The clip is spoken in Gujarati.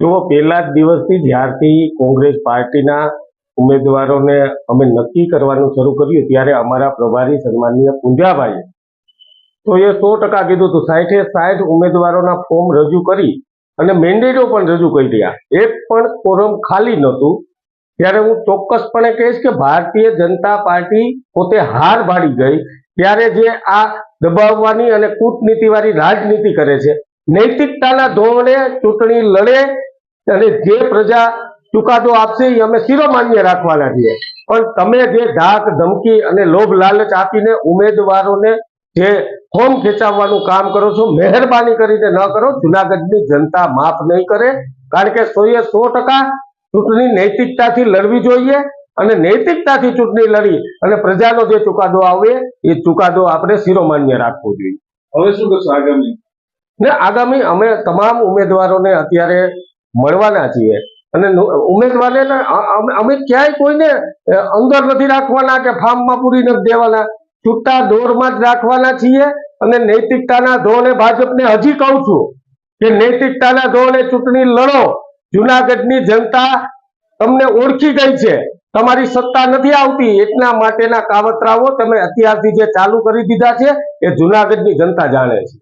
જો પહેલા જ દિવસથી જ્યારથી કોંગ્રેસ પાર્ટીના ઉમેદવારોને અમે નક્કી કરવાનું શરૂ કર્યું ત્યારે અમારા પ્રભારી સન્માનીય પૂંજાભાઈએ. તો એ સો ટકા કીધું હતું, સાઠે સાઠ ઉમેદવારોના ફોર્મ રજૂ કરી અને મેન્ડેટો પણ રજૂ કરી રહ્યા. એક પણ ફોરમ ખાલી નહોતું. ત્યારે હું ચોક્કસપણે કહીશ કે ભારતીય જનતા પાર્ટી પોતે હાર ભાડી ગઈ ત્યારે જે આ દબાવવાની અને કૂટનીતિવાળી રાજનીતિ કરે છે, નૈતિકતાના ધોરણે ચૂંટણી લડે અને જે પ્રજા ચુકાદો આપશે એ અમે શિરોમાન્ય રાખવાના છીએ. પણ તમે જે ધાક ધમકી અને લોભ લાલચ આપીને ઉમેદવારોને જે ફોર્મ ખેંચાવવાનું કામ કરો છો મહેરબાની કરીને ન કરો. જુનાગઢની જનતા માફ નહીં કરે. કારણ કે સોએ સો ટકા ચૂંટણી નૈતિકતાથી લડવી જોઈએ અને નૈતિકતાથી ચૂંટણી લડી અને પ્રજાનો જે ચુકાદો આવે એ ચુકાદો આપણે શિરોમાન્ય રાખવો જોઈએ. હવે શું કરશો આગામી? ને આગામી અમે તમામ ઉમેદવારોને અત્યારે મળવાના છીએ. અને ઉમેદવારને અમે ક્યાંય કોઈને અંદર નથી રાખવાના કે ફાર્મમાં પૂરી નથી દેવાના. છૂટા દોરમાં જ રાખવાના છીએ અને નૈતિકતાના ધોરણે ભાજપને હજી કહું છું કે નૈતિકતાના ધોરણે ચૂંટણી લડો. જુનાગઢની જનતા તમને ઓળખી ગઈ છે. તમારી સત્તા નથી આવતી. એટલા માટેના કાવતરાઓ તમે અત્યારથી જે ચાલુ કરી દીધા છે એ જુનાગઢની જનતા જાણે છે.